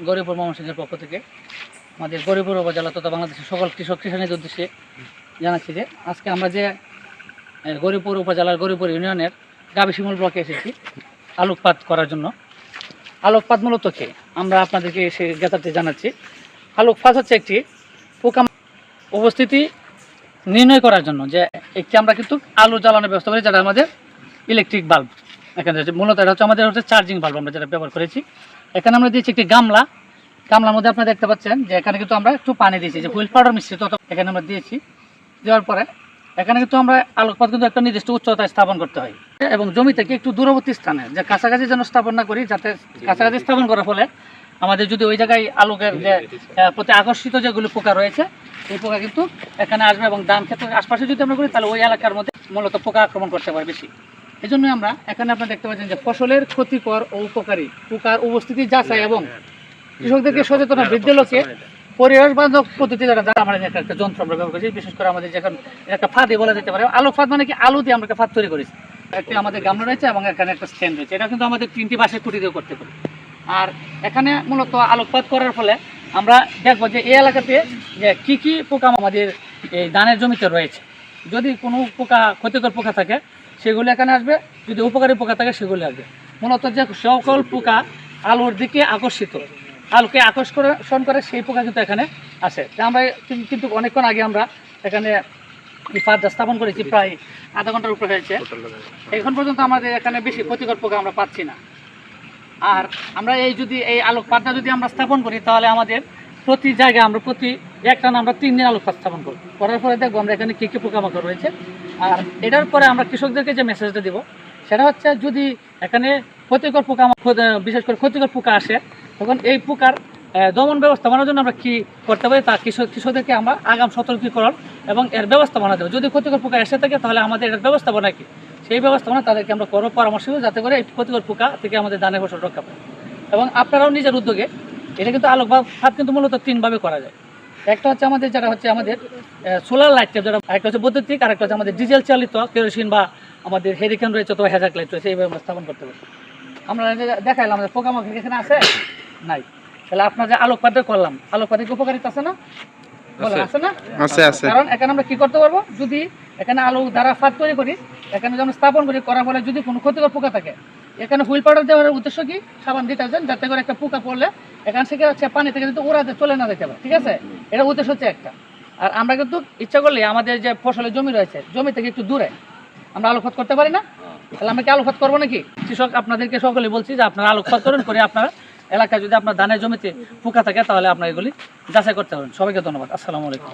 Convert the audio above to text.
গরিপুর ময়মনসিংহের পক্ষ থেকে আমাদের গরিপুর উপজেলা তথা বাংলাদেশের সকল কৃষক কৃষানীদের উদ্দেশ্যে জানাচ্ছি যে আজকে আমরা যে এ, গরিপুর উপজেলার গরিপুর ইউনিয়নের গাবিশিমুল ব্লকে এসেছি আলোকপাত করার জন্য। আলোকপাত মূলত কে? আমরা আপনাদেরকে এসে জ্ঞাতার্থে জানাচ্ছি। আলোকপাত হচ্ছে একটি পোকা উপস্থিতি নির্ণয় করার জন্য যে একটি আমরা কিন্তু আলো জ্বালানোর ব্যবস্থা করি যেটা আমাদের ইলেকট্রিক বাল্ব এখানে মূলত এটা হচ্ছে আমাদের হচ্ছে চার্জিং বাল্ব আমরা যেটা ব্যবহার করেছি। এখানে আমরা দিয়েছি একটি গামলা। গামলার মধ্যে আপনারা দেখতে পাচ্ছেন যে এখানে কিন্তু আমরা একটু পানি দিয়েছি যে হুইল পাউডার মিশ্রিত এখানে আমরা দিয়েছি। দেওয়ার পরে এখানে কিন্তু আমরা আলোকপাত কিন্তু একটা নির্দিষ্ট উচ্চতায় স্থাপন করতে হয়। এবং জমি থেকে একটু দূরবর্তী স্থানে, যে কাছাকাছি যেন স্থাপন না করি, যাতে কাছাকাছি স্থাপন করার ফলে আমাদের যদি ওই জায়গায় আলোকের যে প্রতি আকর্ষিত যেগুলো পোকা রয়েছে, এই পোকা কিন্তু এখানে আসবে এবং ধান ক্ষেত্রের আশপাশে যদি আমরা করি, তাহলে ওই এলাকার মধ্যে মূলত পোকা আক্রমণ করতে পারে বেশি। এই জন্য আমরা এখানে আপনারা দেখতে পাচ্ছেন যে ফসলের ক্ষতিকর ও উপকারী পোকার উপস্থিতি যা যাচাই এবং কৃষকদেরকে সচেতন বৃদ্ধি লোকে পরিবেশ বান্ধব পদ্ধতি দ্বারা যারা আমাদের একটা যন্ত্র আমরা ব্যবহার করছি, বিশেষ করে আমাদের যেখানে একটা ফাঁদে বলা যেতে পারে। আলু ফাঁদ মানে কি? আলু দিয়ে আমরা ফাঁদ তৈরি করেছি। একটি আমাদের গামলা রয়েছে এবং এখানে একটা স্ট্যান্ড রয়েছে। এটা কিন্তু আমাদের তিনটি বাসের কুটি দিয়ে করতে পারি। আর এখানে মূলত আলোকপাত করার ফলে আমরা দেখব যে এই এলাকাতে যে কি কি পোকা আমাদের এই ধানের জমিতে রয়েছে। যদি কোনো পোকা ক্ষতিকর পোকা থাকে সেগুলো এখানে আসবে, যদি উপকারী পোকা থাকে সেগুলো আসবে। মূলত যে সকল পোকা আলোর দিকে আকর্ষিত, আলোকে আকর্ষণ করে সেই পোকা কিন্তু এখানে আসে আমরা কিন- কিন্তু অনেকক্ষণ আগে আমরা এখানে ফাঁদটা স্থাপন করেছি, প্রায় আধা ঘণ্টার উপরে হয়েছে। এখন পর্যন্ত আমাদের এখানে বেশি ক্ষতিকর পোকা আমরা পাচ্ছি না। আর আমরা এই যদি এই আলোকপাতটা যদি আমরা স্থাপন করি, তাহলে আমাদের প্রতি জায়গায় আমরা প্রতি একটা আমরা তিন দিন আলোকপাত স্থাপন করব। করার পরে দেখব আমরা এখানে কী কী পোকামাকড় রয়েছে। আর এটার পরে আমরা কৃষকদেরকে যে মেসেজটা দিব, সেটা হচ্ছে যদি এখানে ক্ষতিকর পোকা বিশেষ করে ক্ষতিকর পোকা আসে, তখন এই পোকার দমন ব্যবস্থাপনার জন্য আমরা কি করতে পারি তা কৃষক, কৃষকদেরকে আমরা আগাম সতর্কীকরণ এবং এর ব্যবস্থাপনা দেবো যদি ক্ষতিকর পোকা এসে থাকে, তাহলে আমাদের এর ব্যবস্থাপনা কি? সেই ব্যবস্থাপনা তাদেরকে আমরা করব পরামর্শ দেবো যাতে করে এই ক্ষতিকর পোকা থেকে আমাদের ধানের ফসল রক্ষা পায়। এবং আপনারাও নিজের উদ্যোগে, এটা কিন্তু আলোক হাত কিন্তু মূলত তিনভাবে করা যায়। একটা হচ্ছে আমাদের যেটা হচ্ছে আমাদের সোলার লাইট যেটা একটা হচ্ছে বৈদ্যুতিক আর একটা হচ্ছে আমাদের ডিজেল চালিত কেরোসিন বা আমাদের হেরিকেন রয়েছে অথবা হ্যাজাক লাইট রয়েছে এইভাবে আমরা স্থাপন করতে পারি। আমরা দেখাইলাম আমাদের পোকামাকড় এখানে আছে? নাই। তাহলে আপনার যে আলোকপাতটা করলাম আলোকপাতের কি উপকারিতা আছে না? আছে। না? আছে আছে। কারণ এখানে আমরা কি করতে পারব? যদি এখানে আলু দ্বারা ফাঁদ তৈরি করি এখানে যেমন স্থাপন করি করার ফলে যদি কোনো ক্ষতিকর পোকা থাকে এখানে হুইল পাউডার দেওয়ার উদ্দেশ্য কি? সাবান ডিটারজেন্ট, যাতে করে একটা পোকা পড়লে এখান থেকে হচ্ছে পানি থেকে কিন্তু ওড়াতে চলে না যেতে পারে, ঠিক আছে? এটা উদ্দেশ্য হচ্ছে একটা। আর আমরা কিন্তু ইচ্ছা করলে আমাদের যে ফসলের জমি রয়েছে, জমি থেকে একটু দূরে আমরা আলোকপাত করতে পারি না? তাহলে আমরা কি আলোকপাত করব নাকি? কৃষক, আপনাদেরকে সকলে বলছি যে আপনারা আলোকপাত করুন, করে আপনারা এলাকায় যদি আপনার ধানের জমিতে পোকা থাকে, তাহলে আপনার এগুলি যাচাই করতে পারেন। সবাইকে ধন্যবাদ। আসসালামু আলাইকুম।